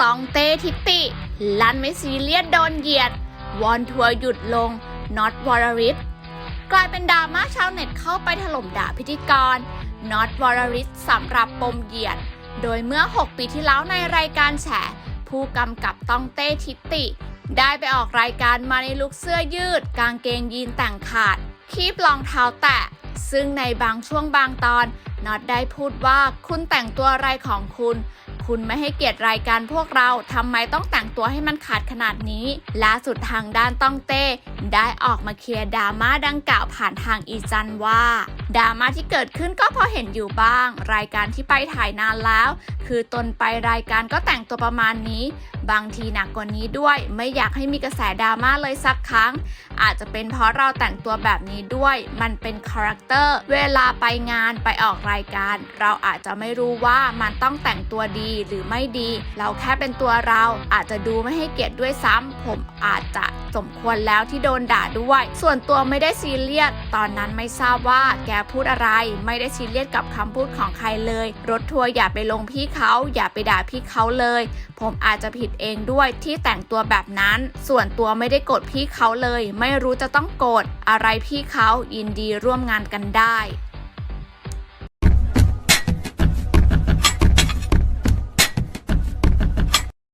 ตองเต้ทิติ ลันไม่ซีเรียสโดนเหยียด วอนทัวร์หยุดลงน็อตวอร์ริศกลายเป็นดราม่าชาวเน็ตเข้าไปถล่มด่าพิธีกรน็อตวอร์ริศสำหรับปมเหยียด โดยเมื่อ 6 ปีที่แล้วในรายการแฉ ผู้กำกับตองเต้ทิติ ได้ไปออกรายการมาในลุคเสื้อยืด กางเกงยีนแต่งขาด คีบรองเท้าแตะ ซึ่งในบางช่วงบางตอนน็อตได้พูดว่าคุณแต่งตัวอะไรของคุณ คุณไม่ให้เกียรติรายการพวกเราทำไมต้องแต่งตัวให้มันขาดขนาดนี้ล่าสุดทางด้านต้องเต้ได้ออกมาเคลียร์ดราม่าดังกล่าวผ่านทางอีจันว่าดราม่าที่เกิดขึ้นก็พอเห็นอยู่บ้าง รายการที่ไปถ่ายนานแล้ว คือตนไปรายการก็แต่งตัวประมาณนี้ บางทีหนักกว่านี้ด้วย ไม่อยากให้มีกระแสดราม่าเลยสักครั้ง อาจจะเป็นเพราะเราแต่งตัวแบบนี้ด้วย มันเป็นคาแรคเตอร์ เวลาไปงานไปออกรายการ เราอาจจะไม่รู้ว่ามันต้องแต่งตัวดีหรือไม่ดี เราแค่เป็นตัวเราอาจจะดูไม่ให้เกียรติด้วยซ้ำผมอาจจะสมควรแล้วที่โดนด่าด้วย ส่วนตัวไม่ได้ซีเรียส ตอนนั้นไม่ทราบว่าแกพูดอะไร ไม่ได้ซีเรียสกับคำพูดของใครเลย รถทัวร์อย่าไปลงพี่เขา อย่าไปด่าพี่เขาเลย ผมอาจจะผิดเองด้วยที่แต่งตัวแบบนั้น ส่วนตัวไม่ได้โกรธพี่เขาเลย ไม่รู้จะต้องโกรธอะไรพี่เขายินดีร่วมงานกันได้